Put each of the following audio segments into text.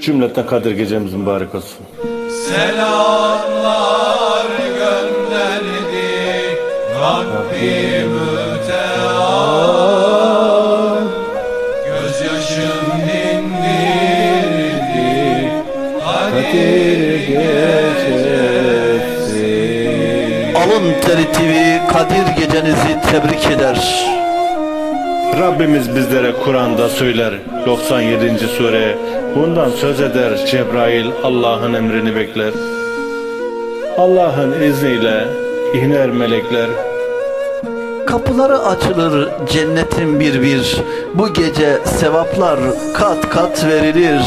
Cümleten Kadir gecemiz mübarek olsun. Selamlar gönderdi Rabbi müteal Gözyaşım dindirdi Kadir gecesi Alın Teri TV Kadir gecenizi tebrik eder. Rabbimiz bizlere Kur'an'da söyler 97. sure bundan söz eder Cebrail Allah'ın emrini bekler Allah'ın izniyle iner melekler Kapıları açılır cennetin bir bir. Bu gece sevaplar kat kat verilir.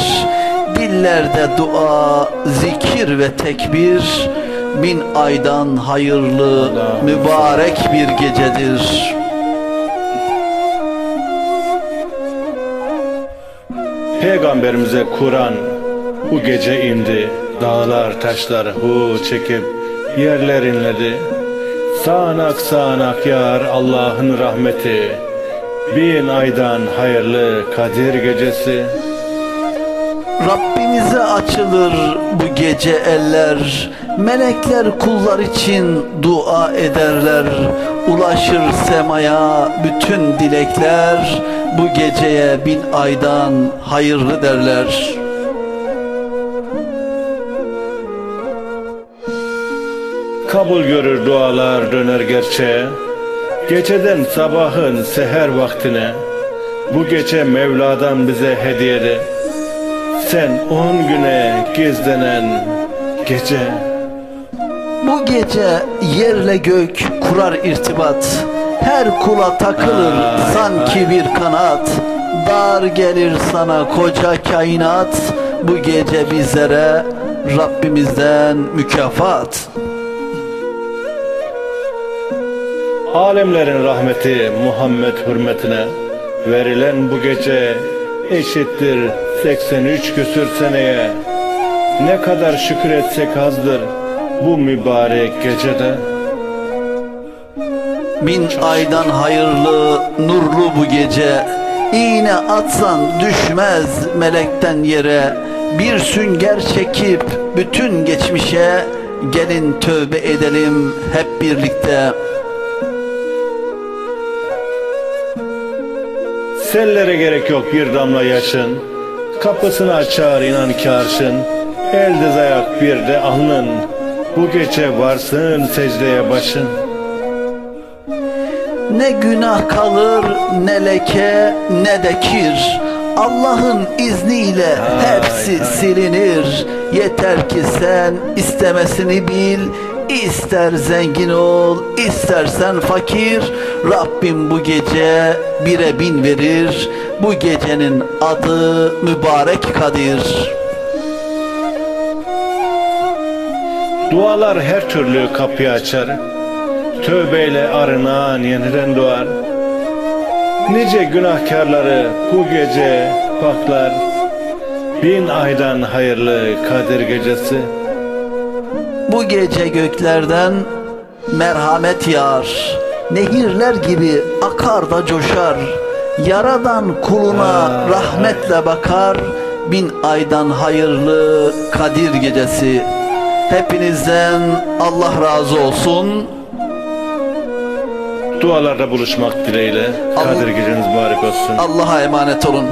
Dillerde dua, zikir ve tekbir. Bin aydan hayırlı, mübarek bir gecedir. Peygamberimize Kur'an bu gece indi. Dağlar taşlar hu çekip yerler inledi. Sağanak sağanak yar Allah'ın rahmeti. Bin aydan hayırlı Kadir gecesi. Rabbimize açılır bu gece eller. Melekler kullar için dua ederler. Ulaşır semaya bütün dilekler Bu geceye bin aydan hayırlı derler. Kabul görür dualar döner gerçeğe. Geceden sabahın seher vaktine. Bu gece Mevla'dan bize hediyede Sen on güne gizlenen gece. Bu gece yerle gök kurar irtibat Her kula takılır sanki bir kanat. Dar gelir sana koca kainat. Bu gece bizlere Rabbimizden mükafat. Alemlerin rahmeti Muhammed hürmetine Verilen bu gece eşittir 83 küsür seneye. Ne kadar şükür etsek azdır bu mübarek gecede Bin aydan hayırlı nurlu bu gece. İğne atsan düşmez melekten yere. Bir sünger çekip bütün geçmişe Gelin tövbe edelim hep birlikte. Sellere gerek yok bir damla yaşın. Kapısını açar inankarşın El diz ayak bir de alnın. Bu gece varsın secdeye başın Ne günah kalır ne leke ne de kir. Allah'ın izniyle hepsi silinir. Yeter ki sen istemesini bil. İster zengin ol istersen fakir. Rabbim bu gece bire bin verir. Bu gecenin adı mübarek Kadir. Dualar her türlü kapıyı açar Tövbeyle arınan yeniden doğar. Nice günahkarları bu gece paklar Bin aydan hayırlı Kadir gecesi. Bu gece göklerden merhamet yağar. Nehirler gibi akar da coşar. Yaradan kuluna rahmetle bakar. Bin aydan hayırlı Kadir gecesi. Hepinizden Allah razı olsun Dualarda buluşmak dileğiyle. Kadir geceniz mübarek olsun. Allah'a emanet olun